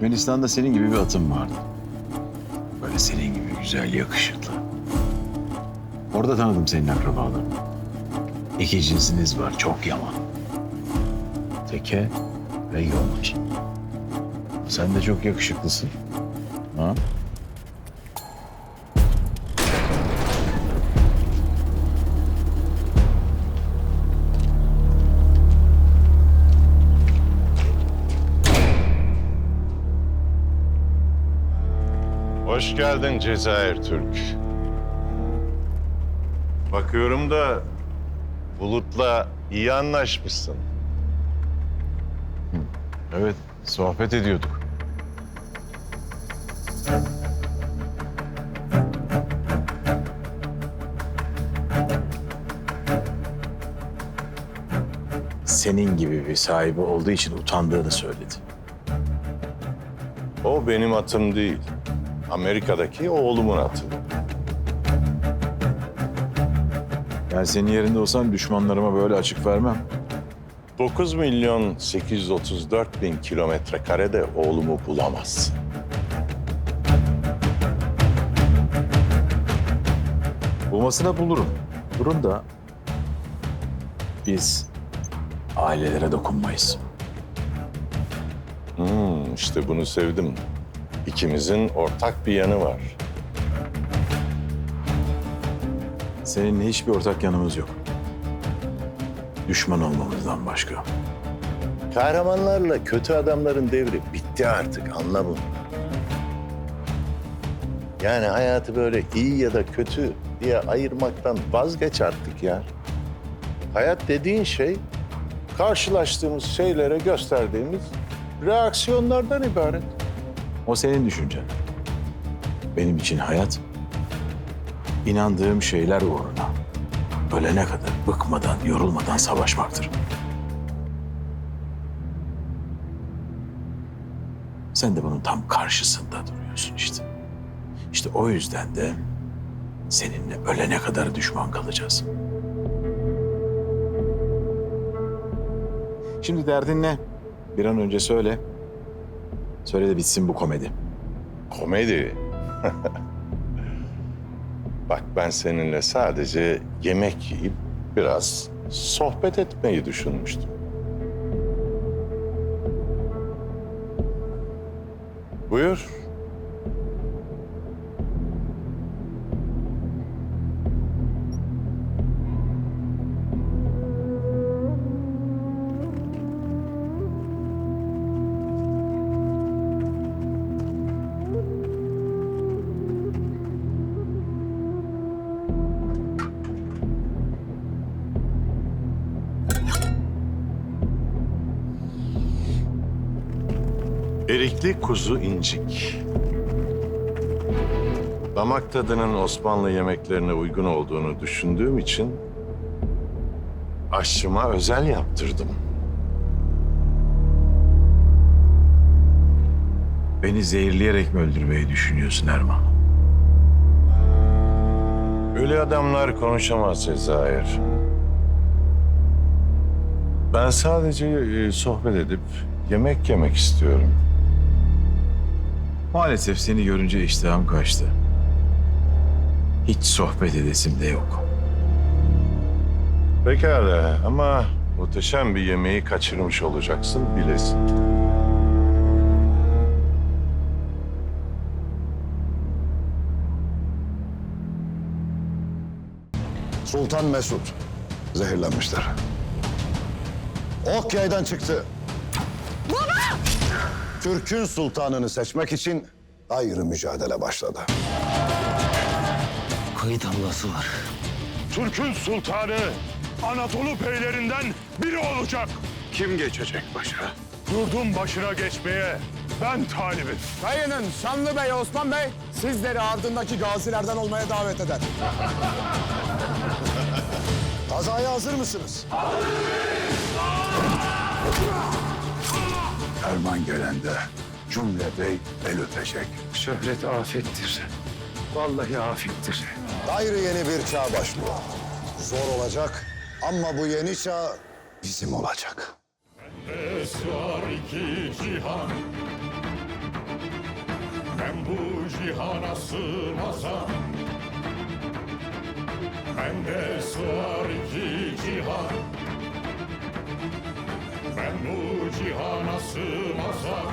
Türkmenistan'da senin gibi bir atım vardı. Böyle senin gibi güzel, yakışıklı. Orada tanıdım senin akrabalarını. İki cinsiniz var, çok yaman. Teke ve yolcu. Sen de çok yakışıklısın. Ha? Hoş geldin Cezayir Türk. Bakıyorum da Bulut'la iyi anlaşmışsın. Evet, sohbet ediyorduk. Senin gibi bir sahibi olduğu için utandığını söyledi. O benim atım değil. Amerika'daki oğlumun atı. Yani senin yerinde olsam düşmanlarıma böyle açık vermem. 9 milyon 834 bin kilometre karede oğlumu bulamazsın. Bulmasına bulurum. Durun da biz ailelere dokunmayız. Hmm, işte bunu sevdim. İkimizin ortak bir yanı var. Seninle hiçbir ortak yanımız yok. Düşman olmamızdan başka. Kahramanlarla kötü adamların devri bitti artık anla bunu. Yani hayatı böyle iyi ya da kötü diye ayırmaktan vazgeç artık ya. Hayat dediğin şey karşılaştığımız şeylere gösterdiğimiz reaksiyonlardan ibaret. O senin düşüncen. Benim için hayat, inandığım şeyler uğruna ölene kadar bıkmadan, yorulmadan savaşmaktır. Sen de bunun tam karşısında duruyorsun işte. İşte o yüzden de seninle ölene kadar düşman kalacağız. Şimdi derdin ne? Bir an önce söyle. Söyle de bitsin bu komedi. Komedi. Bak ben seninle sadece yemek yiyip biraz sohbet etmeyi düşünmüştüm. Buyur. Erikli kuzu incik. Damak tadının Osmanlı yemeklerine uygun olduğunu düşündüğüm için aşçıma özel yaptırdım. Beni zehirleyerek mi öldürmeyi düşünüyorsun Erman? Ölü adamlar konuşamaz Cezayir. Ben sadece e, sohbet edip yemek yemek istiyorum. Maalesef seni görünce iştahım kaçtı. Hiç sohbet edesim de yok. Pekala ama muhteşem bir yemeği kaçırmış olacaksın bilesin. Sultan Mesut zehirlenmişler. Ok yaydan çıktı. Türk'ün sultanını seçmek için ayrı mücadele başladı. Kayıt ablası var. Türk'ün sultanı Anadolu beylerinden biri olacak. Kim geçecek başa? Yurdun başına geçmeye ben talibim. Kayının Şanlı Bey Osman Bey sizleri ardındaki gazilerden olmaya davet eder. Kazaya hazır mısınız? Erman gelende cümle bey el öpecek. Şöhret afettir. Vallahi afettir. Gayrı yeni bir çağ başlıyor. Zor olacak ama bu yeni çağ bizim olacak. Esrar iki cihan Ben bu cihana sığmazam Bende sığar iki cihan Ben bu cihana sığmazam